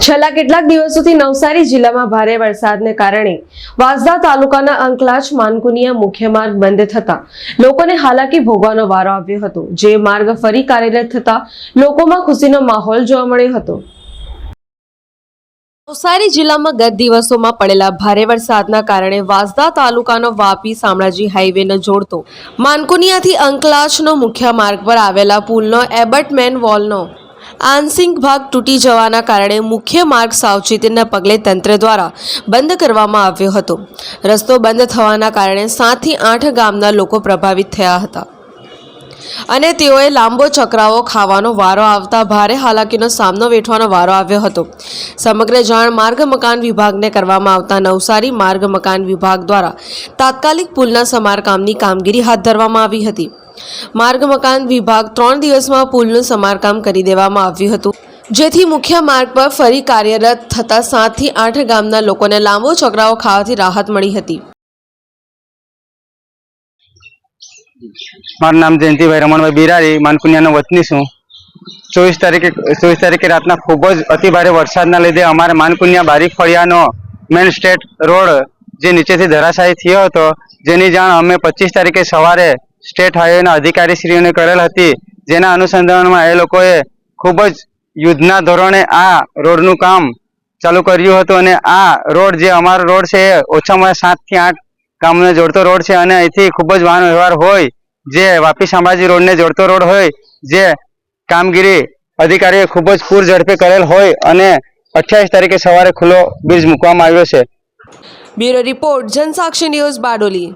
છેલ્લા કેટલાક દિવસોથી નવસારી જિલ્લામાં ભારે વરસાદને કારણે વાંસદા તાલુકાના અંકલાચ માનકુનિયા મુખ્ય માર્ગ બંધ થતા લોકોને હાલાકી ભોગવાનો વારો આવ્યો હતો, જે માર્ગ ફરી કાર્યરત થતા લોકોમાં ખુશીનો માહોલ જોવા મળ્યો હતો. નવસારી જિલ્લામાં ગત દિવસોમાં પડેલા ભારે વરસાદના કારણે વાંસદા તાલુકાનો વાપી શામળાજી હાઈવેને જોડતો માનકુનિયાથી અંકલાચનો મુખ્ય માર્ગ પર આવેલા પુલનો એબર્ટમેન વોલનો આંશિક ભાગ તૂટી જવાના કારણે મુખ્ય માર્ગ સાવચેતીના પગલે તંત્ર દ્વારા બંધ કરવામાં આવ્યો હતો. રસ્તો બંધ થવાના કારણે સાતથી આઠ ગામના લોકો પ્રભાવિત થયા હતા. અને તેઓએ લાંબો ચકરાવો ખાવાનો વારો આવતા ભારે હાલાકીનો સામનો વેઠવાનો વારો આવ્યો હતો. સમગ્ર જાણ માર્ગ મકાન વિભાગને કરવામાં આવતા નવસારી માર્ગ મકાન વિભાગ દ્વારા તાત્કાલિક પુલના સમારકામની કામગીરી હાથ ધરવામાં આવી હતી. માર્ગ મકાન વિભાગ ત્રણ દિવસમાં પુલનું સમારકામ કરી દેવામાં આવ્યું હતું. જેથી મુખ્ય માર્ગ પર ફરી કાર્યરત થતા સાતથી આઠ ગામના લોકોને લાંબો ચક્રાવો ખાવાથી રાહત મળી હતી. મારું નામ જયંતિભાઈ રમણભાઈ બિરારી માનકુનિયાનો વતની છું. ચોવીસ તારીખે ચોવીસ તારીખે રાતના ખૂબ જ અતિભારે વરસાદના લીધે અમારે માનકુનિયા બારી ફળિયાનો મેન સ્ટેટ રોડ જે નીચેથી ધરાશાયી થયો હતો, જેની જાણ અમે પચીસ તારીખે સવારે સ્ટેટ હાઈવેના અધિકારીશ્રીઓને કરેલ હતી. જેના અનુસંધાનમાં એ લોકોએ ખૂબ જ યુદ્ધના ધોરણે આ રોડનું કામ ચાલુ કર્યું હતું અને આ રોડ જે અમારો રોડ છે એ ઓછામાં ઓછા સાતથી આઠ ગામને જોડતો રોડ છે અને અહીંથી ખૂબ જ વાહન વ્યવહાર હોય, જે વાપી શામળાજી રોડને જોડતો રોડ હોય, જે કામગીરી અધિકારીએ ખૂબ જ પૂર ઝડપે કરેલ હોય અને અઠ્યાવીસ તારીખે સવારે ખુલ્લો બ્રિજ મૂકવામાં આવ્યો છે. Bureau report Jansakshi news Bardoli.